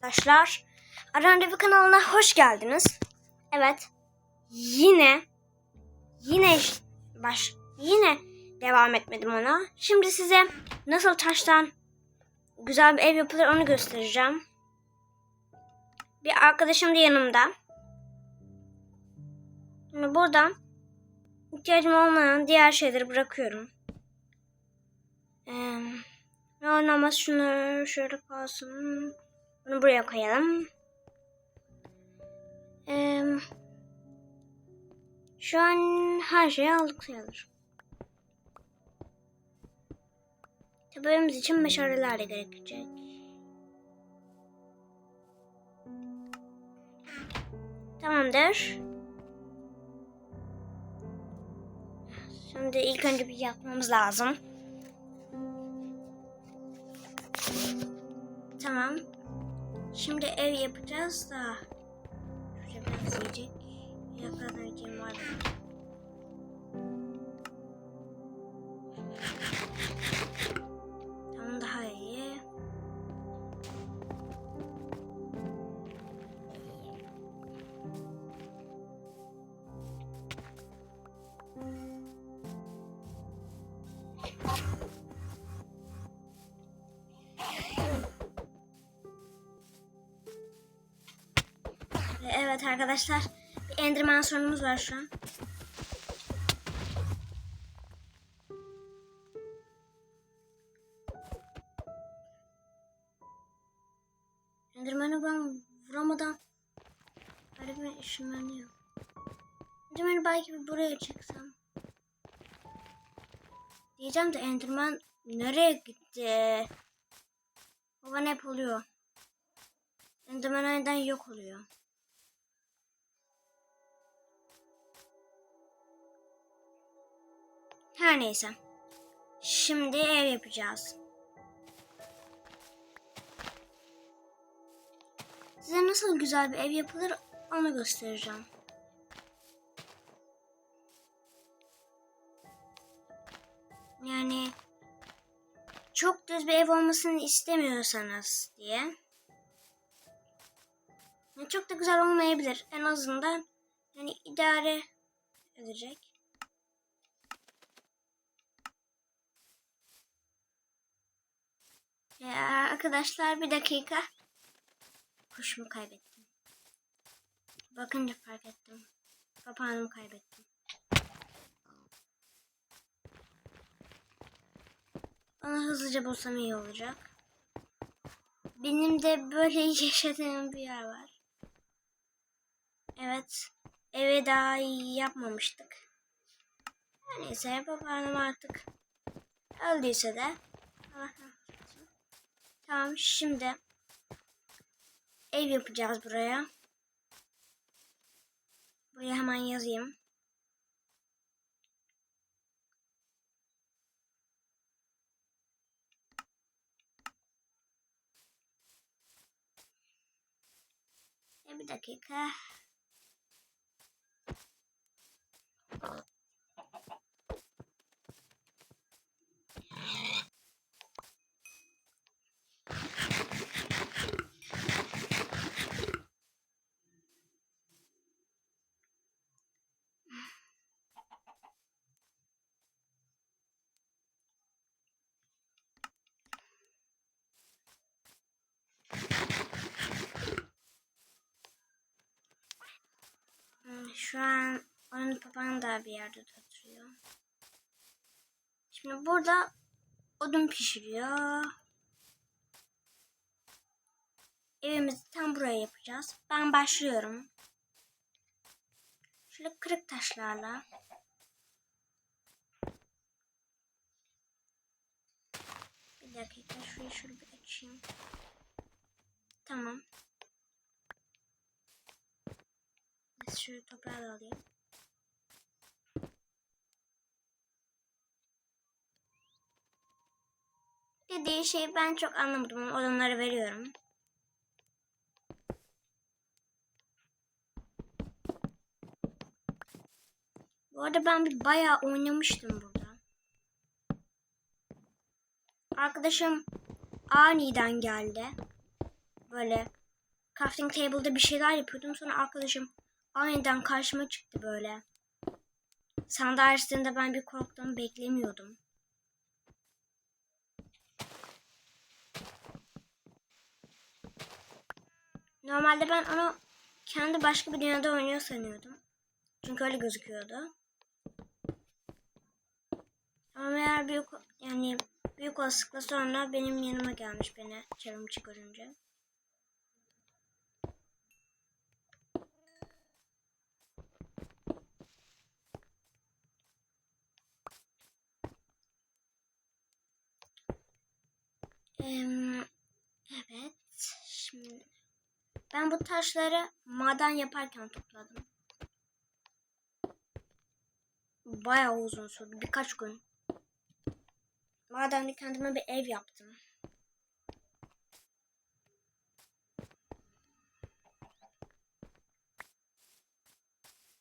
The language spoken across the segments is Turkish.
arkadaşlar. Arandevu kanalına hoş geldiniz. Evet. Yine yine baş yine devam etmedim ona. Şimdi size nasıl taştan güzel bir ev yapılır onu göstereceğim. Bir arkadaşım da yanımda. Şimdi buradan ihtiyacım olmayan diğer şeyleri bırakıyorum. Ee, ne oynamaz şunu şöyle kalsın. Bunu buraya koyalım. Ee, şu an her şeyi aldık sayılır. Evimiz için meşaleler de gerekecek. Tamamdır. Şimdi ilk önce bir yapmamız lazım. Tamam. Şimdi ev yapacağız da. Şurada biraz yiyecek. Yiyeceğim var arkadaşlar. Bir Enderman sorunumuz var şu an. Enderman'ı ben vuramadan öyle bir ışınlanıyor. Enderman'ı belki bir buraya çeksem. Diyeceğim de Enderman nereye gitti? O bana hep oluyor. Enderman yok oluyor. Her neyse. Şimdi ev yapacağız. Size nasıl güzel bir ev yapılır onu göstereceğim. Yani çok düz bir ev olmasını istemiyorsanız diye. Yani çok da güzel olmayabilir. En azından yani idare edecek. Ya arkadaşlar bir dakika. Kuşumu kaybettim. Bakınca fark ettim. Papağanımı kaybettim. Onu hızlıca bulsam iyi olacak. Benim de böyle yaşadığım bir yer var. Evet. Eve daha iyi yapmamıştık. Neyse papağanım artık öldüyse de eylesin. Tamam şimdi ev yapacağız buraya. Buraya hemen yazayım. E, bir dakika. Hmm, Şu an papağanı da bir yerde oturuyor. Şimdi burada odun pişiriyor. Evimizi tam buraya yapacağız. Ben başlıyorum. Şöyle kırık taşlarla. Bir dakika şurayı şöyle açayım. Tamam. Şöyle toprağı da alayım. Dediği şeyi ben çok anlamadım ama olanları veriyorum. Bu arada ben bir bayağı oynamıştım burada. Arkadaşım aniden geldi. Böyle crafting table'da bir şeyler yapıyordum. Sonra arkadaşım aniden karşıma çıktı böyle. Açtığında ben bir korktum beklemiyordum. Normalde ben onu kendi başka bir dünyada oynuyor sanıyordum. Çünkü öyle gözüküyordu. Ama eğer büyük yani büyük olasılıkla sonra benim yanıma gelmiş beni çarımı çıkarınca. Em, evet. Şimdi ben bu taşları maden yaparken topladım. Bayağı uzun sürdü. Birkaç gün. Madende kendime bir ev yaptım.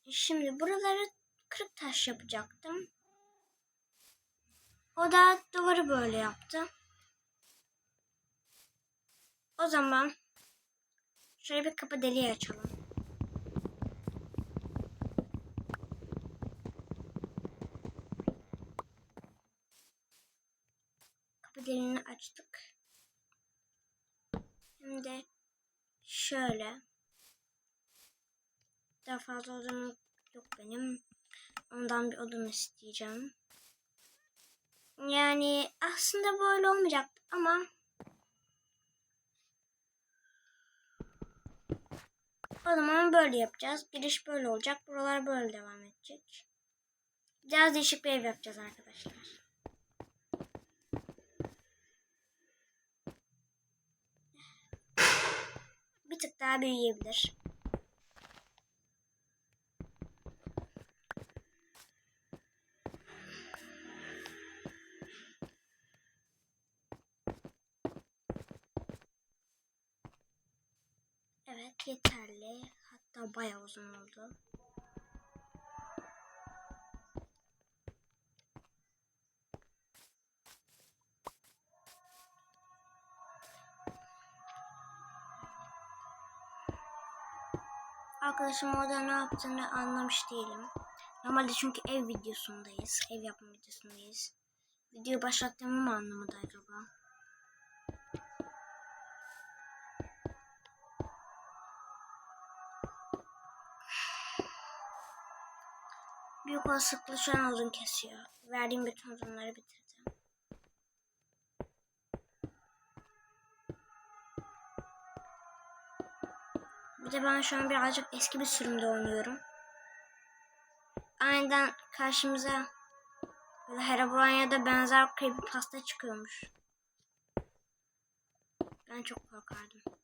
Şimdi buraları kırık taş yapacaktım. O da duvarı böyle yaptı. O zaman şöyle bir kapı deliği açalım. Kapı deliğini açtık. Şimdi şöyle. Daha fazla odun yok benim. Ondan bir odun isteyeceğim. Yani aslında böyle olmayacak ama O zaman böyle yapacağız. Giriş böyle olacak. Buralar böyle devam edecek. Biraz değişik bir ev yapacağız arkadaşlar. Bir tık daha büyüyebilir. Yeterli. Hatta bayağı uzun oldu. Arkadaşım orada ne yaptığını anlamış değilim. Normalde çünkü ev videosundayız. Ev yapma videosundayız. Video başlattığımı mı anlamadı acaba? Olasılıkla şu an odun kesiyor. Verdiğim bütün odunları bitirdim. Bir de ben şu an birazcık eski bir sürümde oynuyorum. Aniden karşımıza böyle Herobrine ya da benzer creepypasta çıkıyormuş. Ben çok korkardım.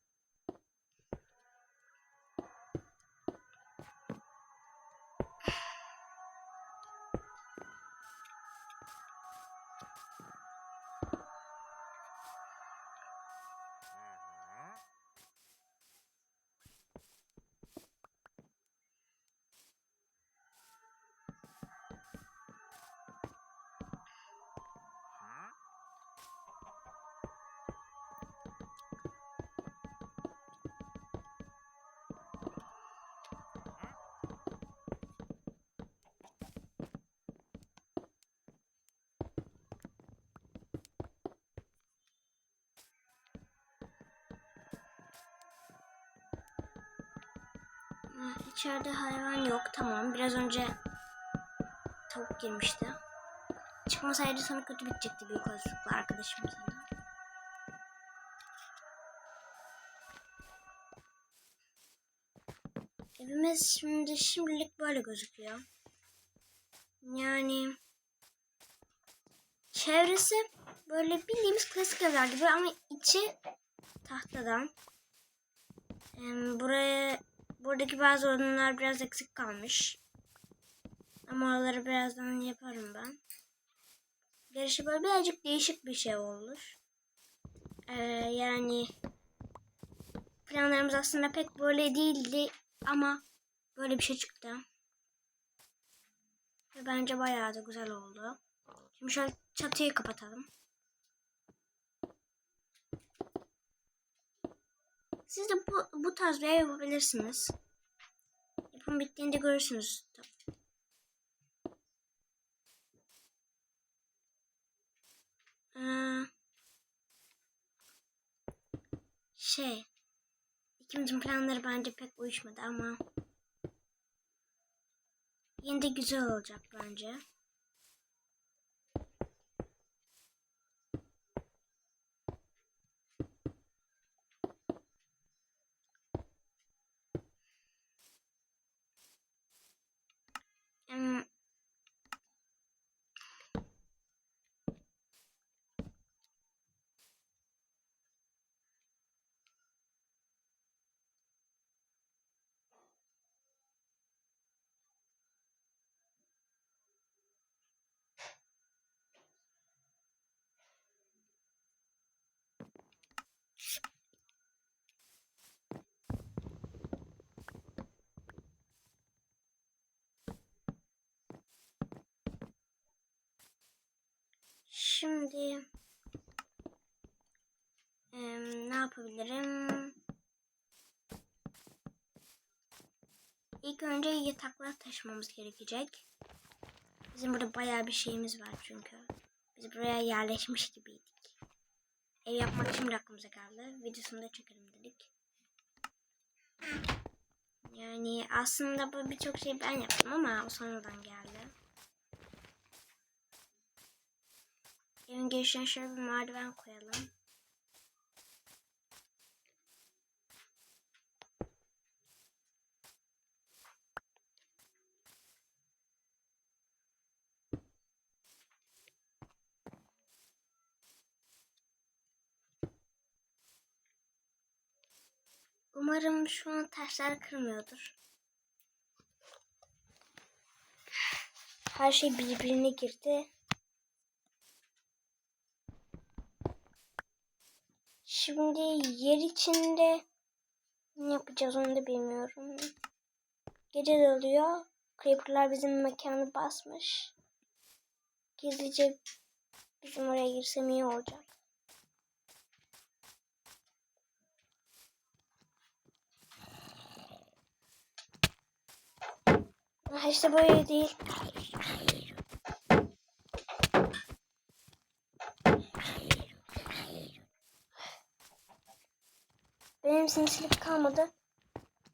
Ha, İçeride hayvan yok. Tamam. Biraz önce tavuk girmişti. Çıkmasaydı sana kötü bitecekti büyük olasılıkla arkadaşım sana. Evimiz şimdi şimdilik böyle gözüküyor. Yani çevresi böyle bildiğimiz klasik evler gibi ama içi tahtadan. Em, buraya buradaki bazı odunlar biraz eksik kalmış. Ama oraları birazdan yaparım ben. Gerisi böyle birazcık değişik bir şey olur. Ee, yani planlarımız aslında pek böyle değildi ama böyle bir şey çıktı. Ve bence bayağı da güzel oldu. Şimdi şöyle çatıyı kapatalım. Siz de bu, bu tarz bir yapabilirsiniz. Yapım bittiğinde görürsünüz. Ee, şey, ikimizin planları bence pek uyuşmadı ama yine de güzel olacak bence. Şimdi em, ne yapabilirim? İlk önce yataklar taşımamız gerekecek. Bizim burada bayağı bir şeyimiz var çünkü. Biz buraya yerleşmiş gibiydik. Ev yapmak şimdi aklımıza geldi. Videosunu da çekelim dedik. Yani aslında bu birçok şey ben yaptım ama o sonradan geldi. Evin girişine şöyle bir merdiven koyalım. Umarım şu an taşlar kırmıyordur. Her şey birbirine girdi. Şimdi yer içinde ne yapacağız onu da bilmiyorum. Gece de oluyor. Creeper'lar bizim mekanı basmış. Gizlice bizim oraya girsem iyi olacak. Ah, işte böyle değil. Benim sinsilik kalmadı.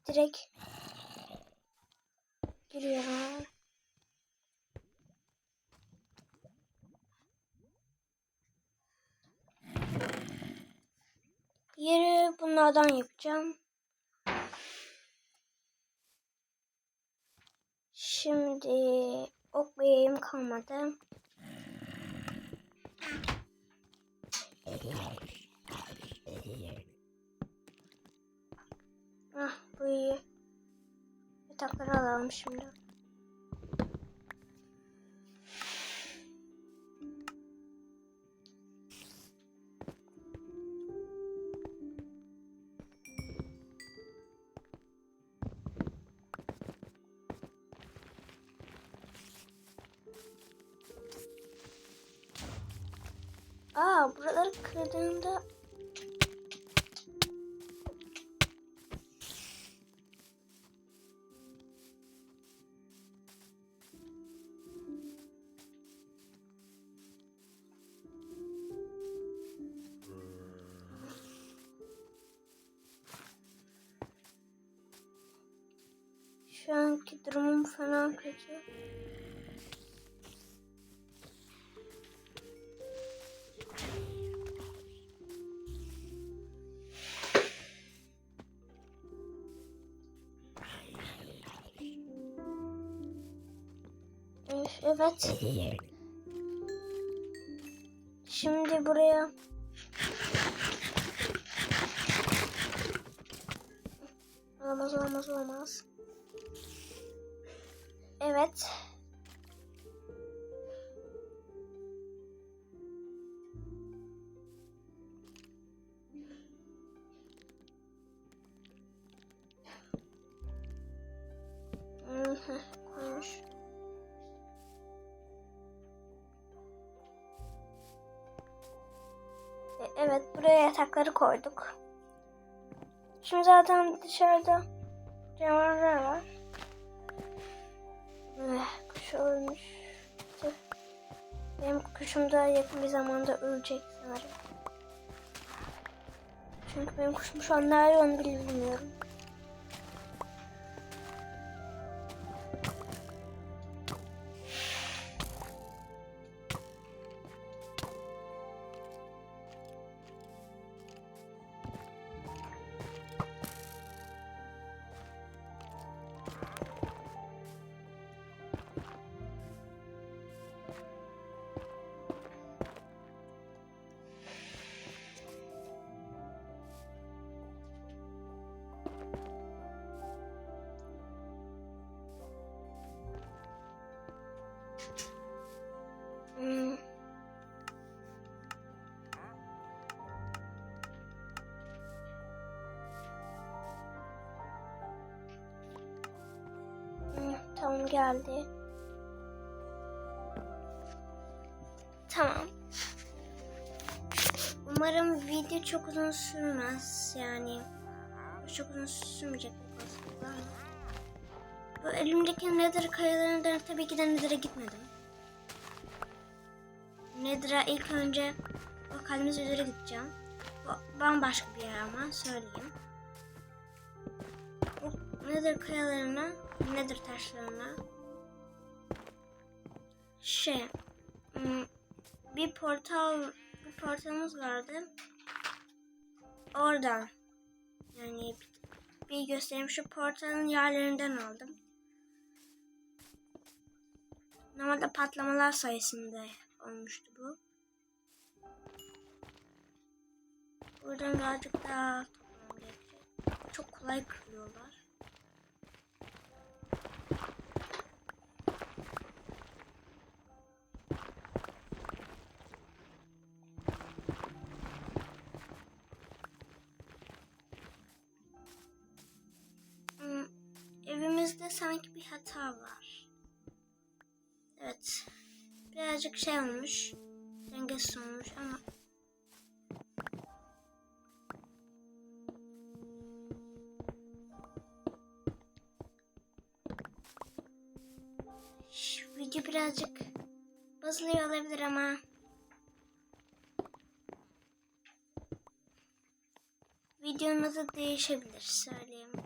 Direkt giriyorum. Yeri bunlardan yapacağım. Şimdi ok yayım kalmadı. Ah bu iyi. Yatakları alalım şimdi. Üf, Evet. Şimdi buraya Olmaz olmaz olmaz. Evet. E, Evet, buraya yatakları koyduk. Şimdi zaten dışarıda canavarlar var. Kuş ölmüş. Tüh. Benim kuşum da yakın bir zamanda ölecek sanırım. Çünkü benim kuşum şu an nerede onu bilmiyorum. Tamam geldi. Tamam. Umarım video çok uzun sürmez. Yani çok uzun sürmeyecek var mı? Bu elimdeki nether kayalarından tabii ki de nether'a gitmedim. Nether'a ilk önce o kalbimiz üzere gideceğim. Bu bambaşka bir yer ama söyleyeyim. Nether kayalarına, Nether taşlarına şey hmm, bir portal bir portalımız vardı. Oradan yani bir, göstereyim şu portalın yerlerinden aldım. Normalde patlamalar sayesinde olmuştu bu. Buradan birazcık daha. Çok kolay kırıyorlar. Sanki bir hata var. Evet. Birazcık şey olmuş. Dengesiz olmuş ama video birazcık bozuluyor olabilir ama videonun adı değişebilir söyleyeyim.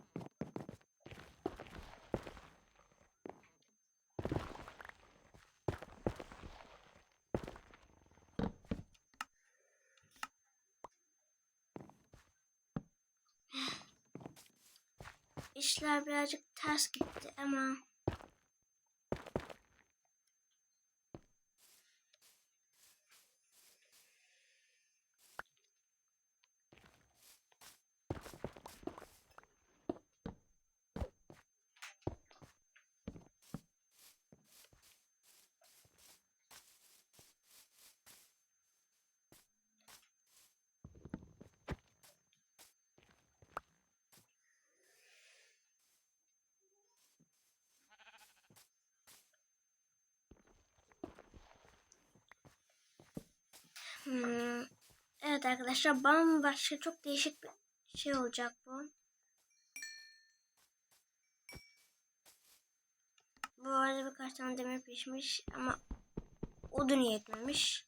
İşler birazcık ters gitti ama Hmm, Evet arkadaşlar bambaşka çok değişik bir şey olacak bu. Bu arada birkaç tane demir pişmiş ama odun yetmemiş.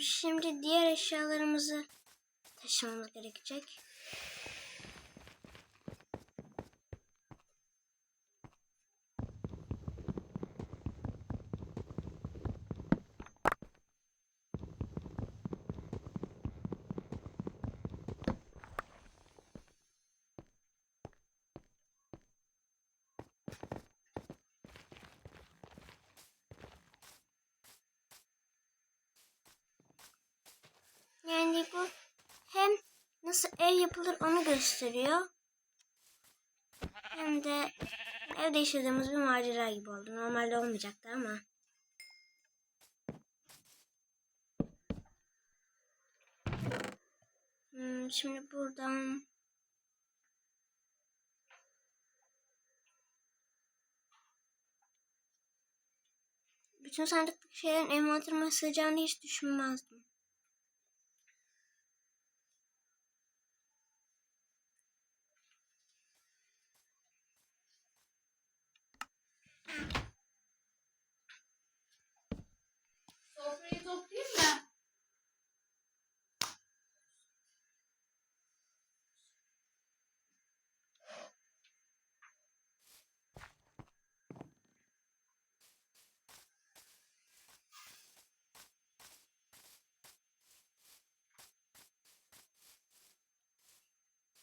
Şimdi diğer eşyalarımızı taşımamız gerekecek. Yani bu hem nasıl ev yapılır onu gösteriyor. Hem de evde yaşadığımız bir macera gibi oldu. Normalde olmayacaktı ama. Hmm, şimdi buradan bütün sandıktaki şeylerin envanterime sığacağını hiç düşünmezdim. Sofrayı toplayayım mı?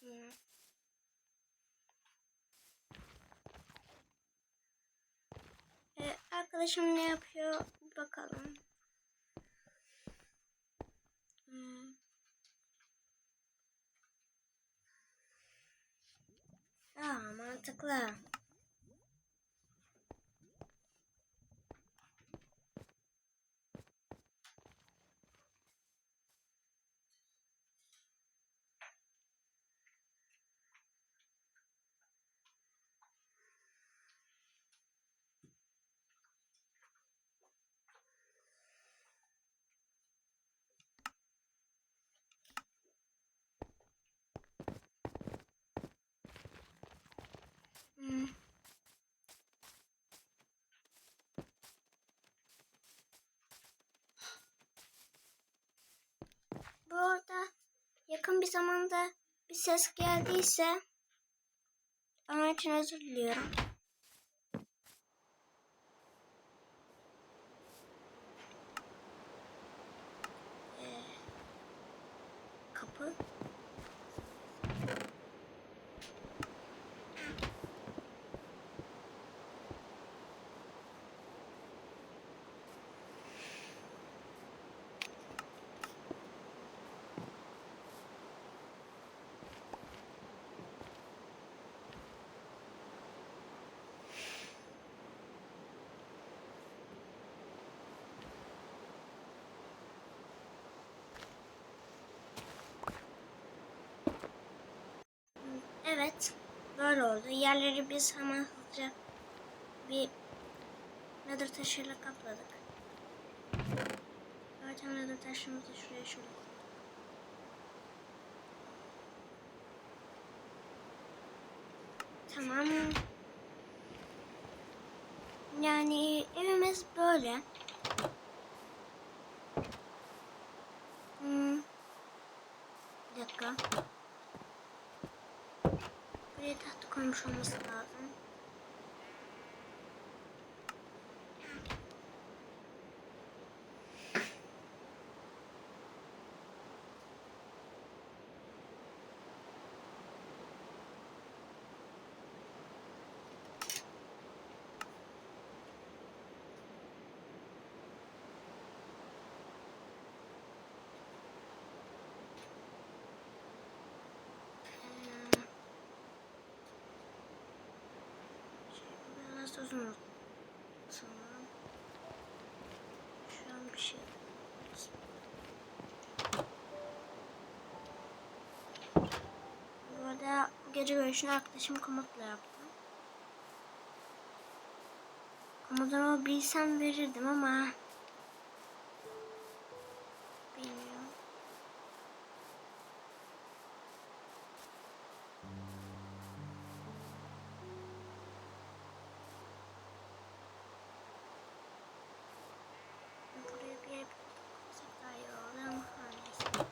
Hmm. Ee, arkadaşım ne yapıyor? Bakalım. Hmm. Aa, mantıklı. Hmm. Bu arada yakın bir zamanda bir ses geldiyse onun için özür diliyorum. Ee, kapı. Evet, böyle oldu. Yerleri biz hemen hızlıca bir nether taşıyla kapladık. Zaten nether taşımızı şuraya şöyle. Tamam. Yani evimiz böyle. Hmm. Bir dakika. Buraya tahta koymuş olması lazım. Ee, Oldu. Sanırım. Şu an bir şey. Bu arada gece görüşünü arkadaşım komutla yaptım. Komutunu bilsem verirdim ama bilmiyorum. Buraya bir yer koysak daha iyi olur ama her neyse.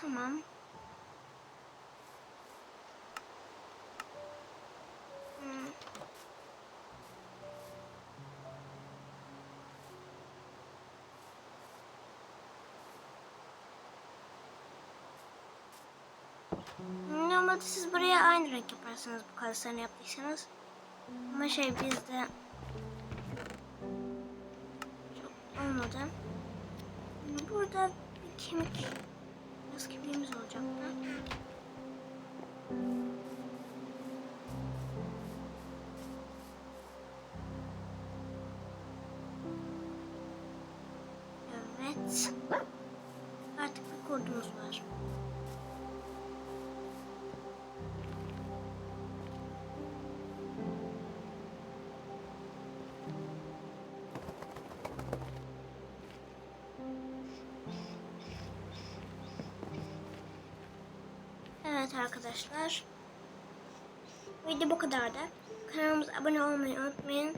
Tamam. Hmm. Normalde siz buraya aynı renk yaparsınız bu kalıplarını yaptıysanız. Ama şey bizde çok olmadı. Burada bir kemik, biraz kemiğimiz olacaktı. Evet. Artık bir kurdumuz var. Evet arkadaşlar. Video bu kadardı. Kanalımıza abone olmayı unutmayın.